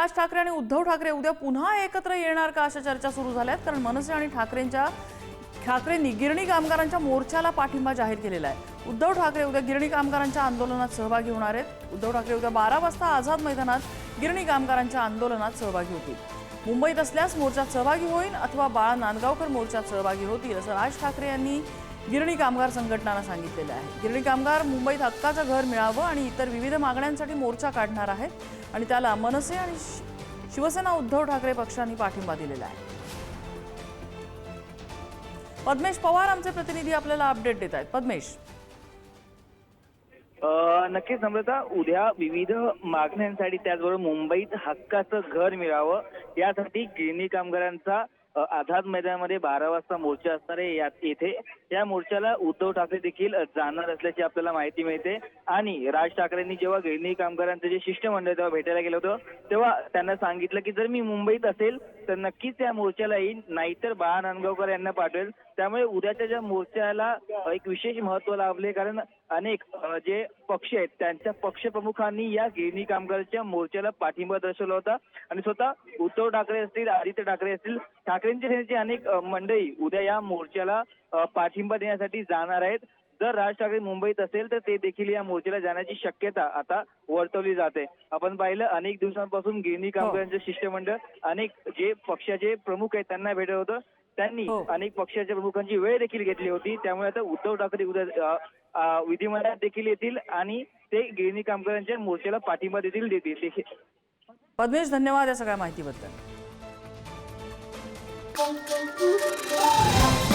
राज ठाकरे आणि उद्धव ठाकरे उद्या पुन्हा एकत्र येणार का अशा चर्चा सुरू झाल्यात? कारण मनसे आणि ठाकरेंच्या ठाकरेंनी गिरणी कामगारांच्या मोर्चाला पाठिंबा जाहीर केलेला आहे. उद्धव ठाकरे उद्या गिरणी कामगारांच्या आंदोलनात सहभागी होणार आहेत. उद्धव ठाकरे उद्या बारा वाजता आझाद मैदानात गिरणी कामगारांच्या आंदोलनात सहभागी होतील. मुंबईत असल्यास मोर्चात सहभागी होईल अथवा बाळा नांदगावकर मोर्चात सहभागी होतील असं राज ठाकरे यांनी गिरणी कामगार संघटनांना सांगितलेलं आहे. गिरणी कामगार मुंबईत हक्काचं घर मिळावं आणि इतर विविध मागण्यांसाठी मोर्चा काढणार आहेत आणि त्याला मनसे आणि शिवसेना उद्धव ठाकरे पक्षांनी पाठिंबा दिलेला आहे. पद्मेश पवार आमचे प्रतिनिधी आपल्याला अपडेट देत आहेत. पद्मेश. नक्कीच नम्रता उद्या विविध मागण्यांसाठी त्याचबरोबर मुंबईत हक्काचं घर मिळावं यासाठी गिरणी कामगारांचा आझाद मैदानामध्ये बारा वाजता मोर्चा असणार आहे. येथे या मोर्चाला उद्धव ठाकरे देखील जाणार असल्याची आपल्याला माहिती मिळते. आणि राज ठाकरेंनी जेव्हा गिरणी कामगारांचं जे शिष्टमंडळ तेव्हा भेटायला गेलं होतं तेव्हा त्यांना सांगितलं की जर मी मुंबईत असेल तर नक्कीच या मोर्चाला येईल नाहीतर बाळा नांदगावकर यांना पाठवेल. त्यामुळे उद्याच्या ज्या मोर्चाला एक विशेष महत्त्व लाभले कारण अनेक जे पक्ष आहेत त्यांच्या पक्षप्रमुखांनी या गिरणी कामगारांच्या मोर्चाला पाठिंबा दर्शवला होता. आणि स्वतः उद्धव ठाकरे असतील आदित्य ठाकरे असतील ठाकरे ठाकरेंच्या सेनेची अनेक मंडळी उद्या या मोर्चाला पाठिंबा देण्यासाठी जाणार आहेत. जर राज ठाकरे मुंबईत असेल तर ते देखील या मोर्चाला जाण्याची शक्यता आता वर्तवली जाते. आपण पाहिलं अनेक दिवसांपासून गिरणी कामगारांचं शिष्टमंडळ अनेक जे पक्षाचे प्रमुख आहेत त्यांना भेटत होतं. त्यांनी हो. अनेक पक्षाच्या प्रमुखांची वेळ देखील घेतली होती. त्यामुळे आता उद्धव ठाकरे उद्या विधिमंडळात देखील येतील आणि ते गिरणी कामगारांच्या मोर्चाला पाठिंबा देखील देतील. देखील पद्मेश धन्यवाद या सगळ्या माहितीबद्दल. pum, pum, pum.